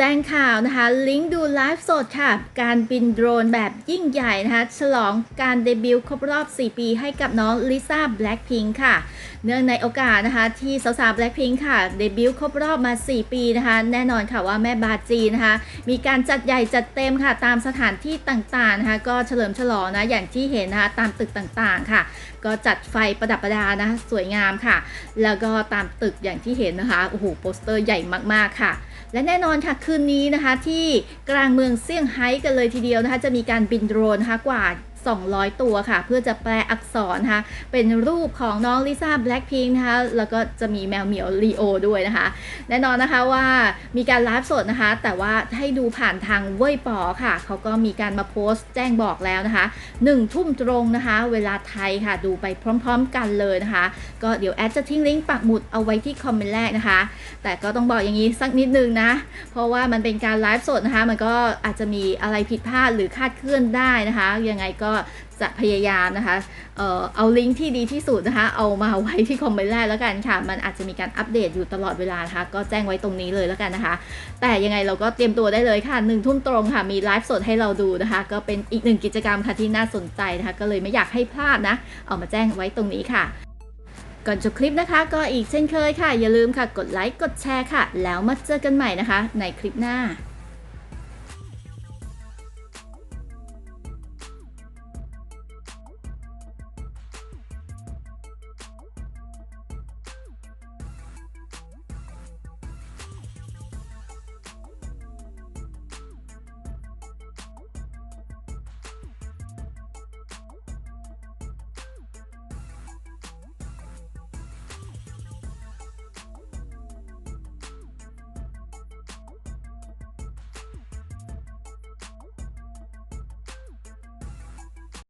แจ้งข่าวนะคะ ลิงก์ดูไลฟ์สดค่ะ การบินโดรนแบบยิ่งใหญ่นะคะ ฉลองการเดบิวต์ครบรอบ 4 ปีให้กับน้องลิซ่าแบล็ k พิงค่ะ เนื่องในโอกาสนะคะ ที่สาวๆแบล็ k พิงค่ะ เดบิวต์ครบรอบมา 4 ปีนะคะ แน่นอนค่ะว่าแม่บาจีนะคะ มีการจัดใหญ่จัดเต็มค่ะ ตามสถานที่ต่างๆนะคะ ก็เฉลิมฉลองนะ อย่างที่เห็นนะคะตามตึกต่างๆค่ะ ก็จัดไฟประดับประดานะคะสวยงามค่ะ แล้วก็ตามตึกอย่างที่เห็นนะคะโอ้โหโปสเตอร์ใหญ่มากๆค่ะ และแน่นอนค่ะคืนนี้นะคะที่กลางเมืองเซี่ยงไฮ้กันเลยทีเดียวนะคะจะมีการบินโดรนนะคะกว่า 200 ตัวค่ะ เพื่อจะแปลอักษรนะคะเป็นรูปของน้องลิซ่าแบล็ k พิงนะคะแล้วก็จะมีแมวเหมียวลีโอด้วยนะคะ แน่นอนนะคะว่ามีการไลฟ์สดนะคะ แต่ว่าให้ดูผ่านทางเว่ยปอค่ะ เขาก็มีการมาโพสต์แจ้งบอกแล้วนะคะ1ทุ่มตรงนะคะ เวลาไทยค่ะ ดูไปพร้อมๆกันเลยนะคะ ก็เดี๋ยวแอดจะทิ้งลิงก์ปักหมุดเอาไว้ที่คอมเมนต์แรกนะคะ แต่ก็ต้องบอกอย่างนี้สักนิดนึงนะ เพราะว่ามันเป็นการไลฟ์สดนะคะ มันก็อาจจะมีอะไรผิดพลาดหรือคาดเคลื่อนได้นะคะ ยังไงก็จะพยายามนะคะเอ่อเอาลิงก์ที่ดีที่สุดนะคะ เอามาไว้ที่คอมเมนต์แรกแล้วกันค่ะ มันอาจจะมีการอัปเดตอยู่ตลอดเวลานะคะ ก็แจ้งไว้ตรงนี้เลยแล้วกันนะคะ แต่ยังไงเราก็เตรียมตัวได้เลยค่ะหนึ่งทุ่มตรงค่ะ มีไลฟ์สดให้เราดูนะคะ ก็เป็นอีกหนึ่งกิจกรรมค่ะที่น่าสนใจนะคะ ก็เลยไม่อยากให้พลาดนะ เอามาแจ้งไว้ตรงนี้ค่ะก่อนจบคลิปนะคะก็อีกเช่นเคยค่ะ อย่าลืมค่ะกดไลค์กดแชร์ค่ะ แล้วมาเจอกันใหม่นะคะ ในคลิปหน้า